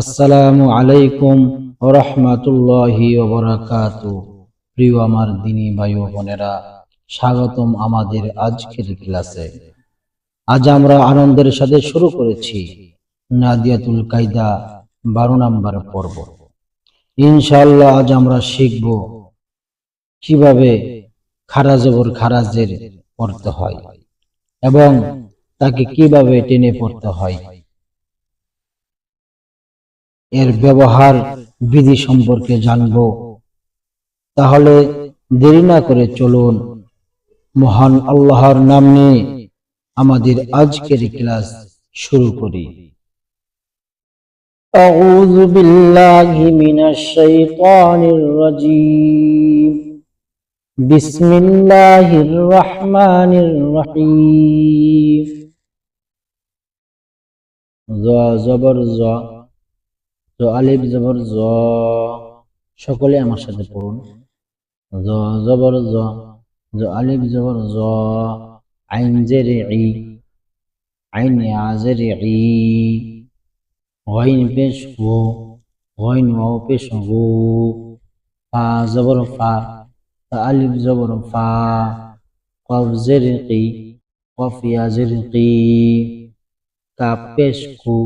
আসসালামু আলাইকুম রহমাতুল্লাহি ওবরাকাত। প্রিয় আমার দিনী ভাই ও বোনেরা, স্বাগতম আমাদের আজকের ক্লাসে। আজ আমরা আনন্দের সাথে শুরু করেছি নাদিয়াতুল কায়দা বারো নম্বর পর্ব। ইনশাআল্লাহ আজ আমরা শিখব কীভাবে খারাজবর খারাজের পড়তে হয় এবং তাকে কীভাবে টেনে পড়তে হয়। এর ব্যবহার বিধি সম্পর্কে জানব তাহলে দেরি না করে চলুন মহান আল্লাহর নাম নিয়ে আমাদের আজকের ক্লাস শুরু করি أعوذ بالله من الشيطان الرجيم بسم الله الرحمن الرحيم জ জবর জ জ আলিফ জবর জ, সকলে আমার সাথে পড়ুন। জ জবর জ আলিফ জবর জ, আইন জের ই আইন আজের ই গইন পেশ গো গইন ওয়াও পেশ গো ফা জবর ফা তা আলিফ জবর ফা, কফ জের কি কফ ইয়া জের কি কাপ পেশ কু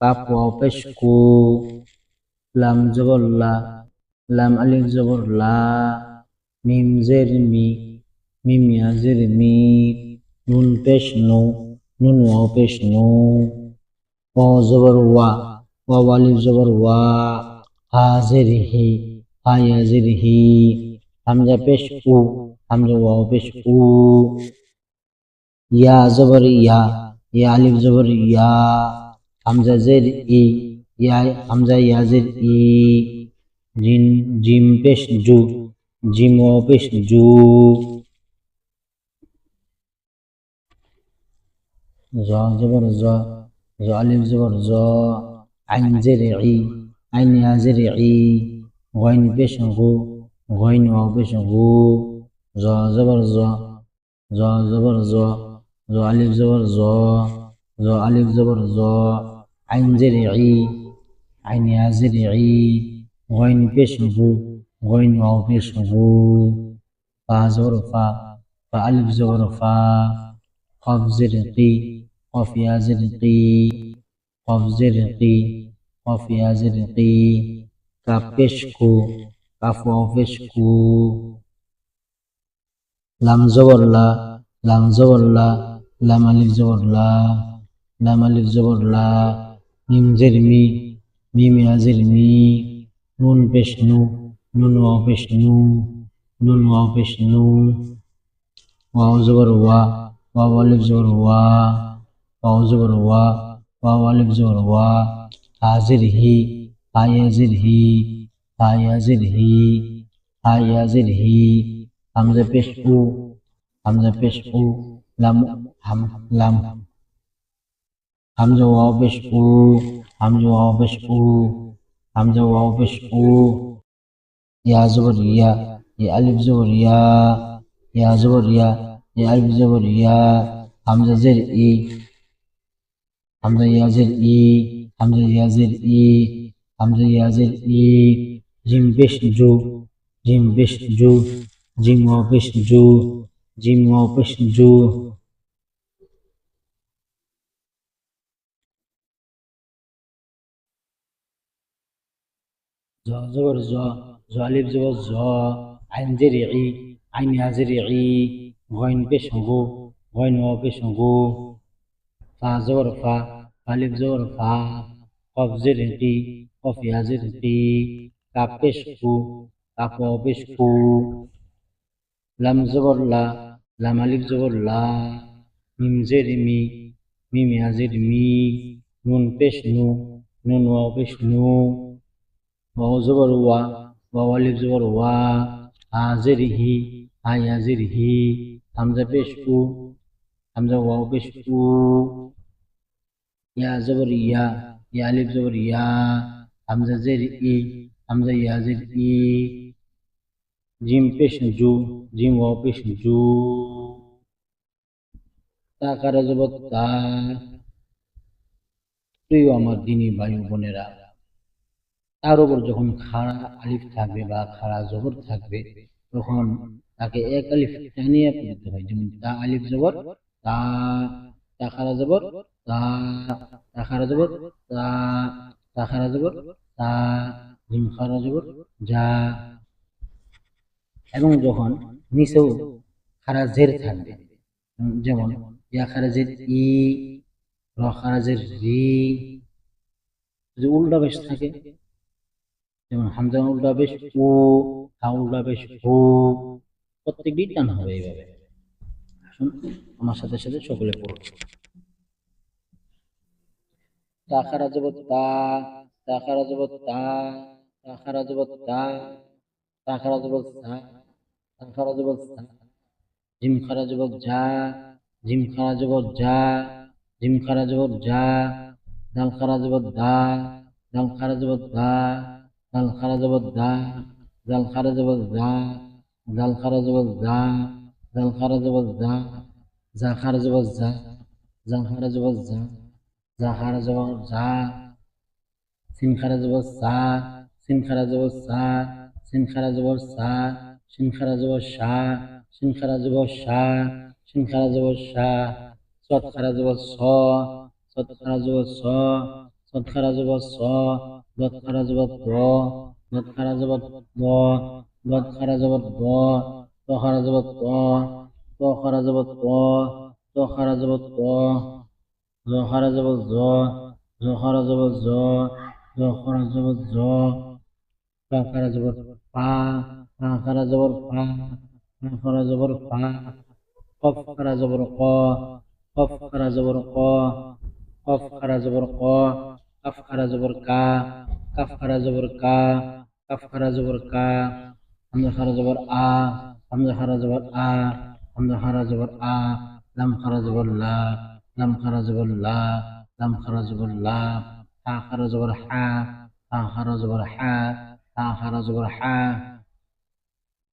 পেশ কু লাম জবর লা লাম আলিফ জবর লা মিম জের মি মিম ইয়া জের মি নুন পেশ নু নুন ওয়াও পেশ নু ওয়াও জবর ওয়া ওয়াও আলিফ জবর ওয়া হা জের হি হা হি হামজা পেশ উ হামজা ওয়াও পেশ উ ইয়া জবর ইয়া ইয়া আলিফ জবর ইয়া হামজা জের ই ইয়া হামজা ইয়া জের ই জিন জিম পেশ জু জিম ও পেশ জু জ জবর জ জ আলিফ জবর জ আইন জের ই আইন ইয়া জের ই গইন পেশ গু গইন ও পেশ গু জ জবর জ জ জবর জ জ আলিফ জবর জ জ আলিফ জবর জ আইন জেরে ই আইনে আজেরে ই গইন পেশ হবু গইন ওয়াও পেশ হবু ফা জোরফা ফা আলিফ জোরফা কফ জেরে কি কফ ইয়া জেরে কি কফ জেরে কি কফ ইয়া কি কাপ পেশ কু কাফ ওয়াও পেশ কু লাম জবরলা লাম জবরলা লাম আলিফ জবরলা লাম আলিফ জবরলা জবর লা মিম জের মি মিম ইয়া জের মি নুন পেশ নু নুন ওয়াও পেশ নু নুন ওয়াও পেশ নু ওয়াও জবর ওয়া ওয়াও আলিফ জবর ওয়া ওয়াও জবর ওয়া ওয়াও আলিফ জবর ওয়া হাজির হি হায়াজির হি হায়াজির হি হায়াজির হি হামজা পেশ উ হামজা পেশ উ লাম হাম লাম হামজা ওয়াও পেশ উ হামজা ওয়াও পেশ উ হামজা ওয়াও পেশ উ ইয়া জবর ইয়া ইয়া আলিফ জবর ইয়া ইয়া জবর ইয়া ইয়া আলিফ জবর ইয়া হামজা জের ই হামজা ইয়া জের ই হামজা ইয়া জের ই হামজা ইয়া জের ই জিম পেশ জু জিম পেশ জু জিম ওয়া পেশ জু জিম ওয়া পেশ জু জ জবর জ জ জ, আইন জের ই আইন ইয়া জের ই গইন পেশ গু গইন ওয়া পেশ গু ফা জবর ফা আলিফ জবর ফা, কফ জের কি কফ ইয়া জের কি কাপ পেশ কু কাপ ওয়া পেশ কু লাম জবর লা, লাম আলিফ জবর লা, মিম জের মি মিম ইয়া জের মি নুন পেশ নু নুন ওয়া পেশ নু وہ زبر ہوا وہ الف زبر ہوا حاضر ہی آئی حاضر ہی حمزہ پیش کو حمزہ واؤ پیش کو یا زبر یا یا الف زبر یا حمزہ زیر ای حمزہ یا زیر ای جیم پیش جو جیم واؤ پیش جو تا کا رضبت تا تو یہ প্রিয় دینی بھائیوں ভাই বোনেরা তার উপর যখন খাড়া আলিফ থাকবে বা খাড়া জবর থাকবে, তখন তাকে এক আলিফ টানিয়ে পড়তে হয়। যেমন তা আলিফ জবর, তা তা খাড়া জবর, তা তা খাড়া জবর, তা তা খাড়া জবর, তা জিম খাড়া জবর, যা। এবং যখন নিচেও খাড়া জের থাকবে, যেমন ইয়া খাড়া জের ই, র খাড়া জের রি, যদি উল্টা বেশ থাকে যেমন হামজা উল্টা বেশ ও হা উল্টা বেশ হু প্রত্যেকটি টান হবে এইভাবে আসুন আমার সাথে সাথে সকলে পড়ুন তা খারা যাব তা তা খারা যাব তা তা যাব তা যাব যাব জিম খারা যাব যা জিম খারা যাব যা জিম খারা যাব যা দাল খারা যাব দা দাল খারা যাব দা জাল খারা জবর দা জাল খারা জবর দা জাল খারা জবর দা জাল খারা দা যা খারা জবর যা জাল খারা জবর যা যা খারা জবর যা সিম খারা জবর সা সিম খারা জবর সা সিম খারা জবর সা সিম খারা জবর সা সিম খারা সা সিম খারা সা সৎ খারা স সৎ খারা স সৎ খারা স বদ খাৰা জবত ব বদ খাৰা জবত ব বদ খাৰা জবত ব ত খাৰা জবত ক ত খাৰা জবত ক ত খাৰা জবত ক জ খাৰা জবত জ জ খাৰা জবত জ জ খাৰা জবত জ ক খাৰা জবত পা পা খাৰা জবত পা পা খাৰা জবত পা কফ খাৰা জবৰ ক কফ খাৰা জবৰ ক কফ খাৰা জবৰ ক کفر زبر کا کفر زبر کا کفر زبر کا حمد خر زبر آ حمد خر زبر آ حمد خر زبر آ لم خر زبر لا لم خر زبر لا لم خر زبر لا ها خر زبر ح ها خر زبر ح ها خر زبر ح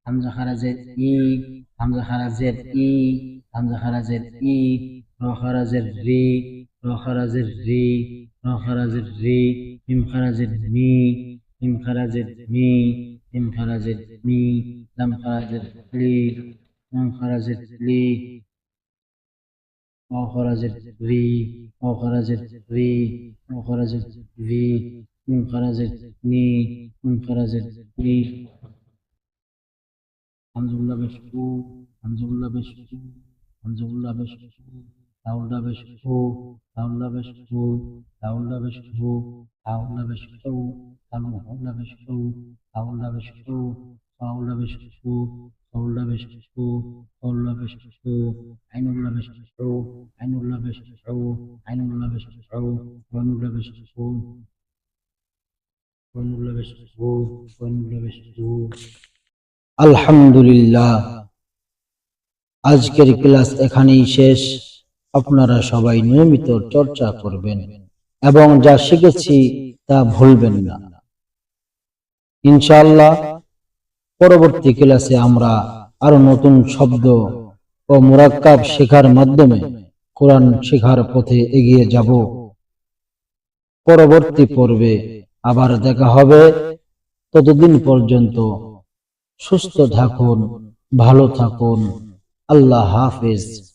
حمد خر زد ای حمد خر زد ای حمد خر زد ای رو خر زد ری رو خر زد ری خرج الری میم خرج می میم خرج می میم خرج می لم خرج لی لم خرج لی واو خرج ری، واو خرج ری، واو خرج وی میم خرج نی میم خرج نی حمد الله بشکو حمد الله بشکو حمد بشکو হামজুল্লাহ বেশ উ হামজুল্লাহ বেশ উ হামজুল্লাহ বেশ উ তাউল্লাহ বেশ উ তাউল্লাহ বেশ উ তাউল্লাহ বেশ উ তাউল্লাহ বেশ উ তাউল্লাহ বেশ উ তাউল্লাহ বেশ উ আইনুল্লাহ বেশ উ আইনুল্লাহ বেশ উ আইনুল্লাহ বেশ আলহামদুলিল্লাহ আজকের ক্লাস এখানেই শেষ আপনারা সবাই নিয়মিত চর্চা করবেন এবং যা শিখেছি তা ভুলবেন না। ইনশাআল্লাহ, পরবর্তী ক্লাসে আমরা আরও নতুন শব্দ ও মুরাক্কাব শেখার মাধ্যমে কোরআন শেখার পথে এগিয়ে যাব। পরবর্তী পর্বে আবার দেখা হবে। ততদিন পর্যন্ত সুস্থ থাকুন, ভালো থাকুন। আল্লাহ হাফিজ।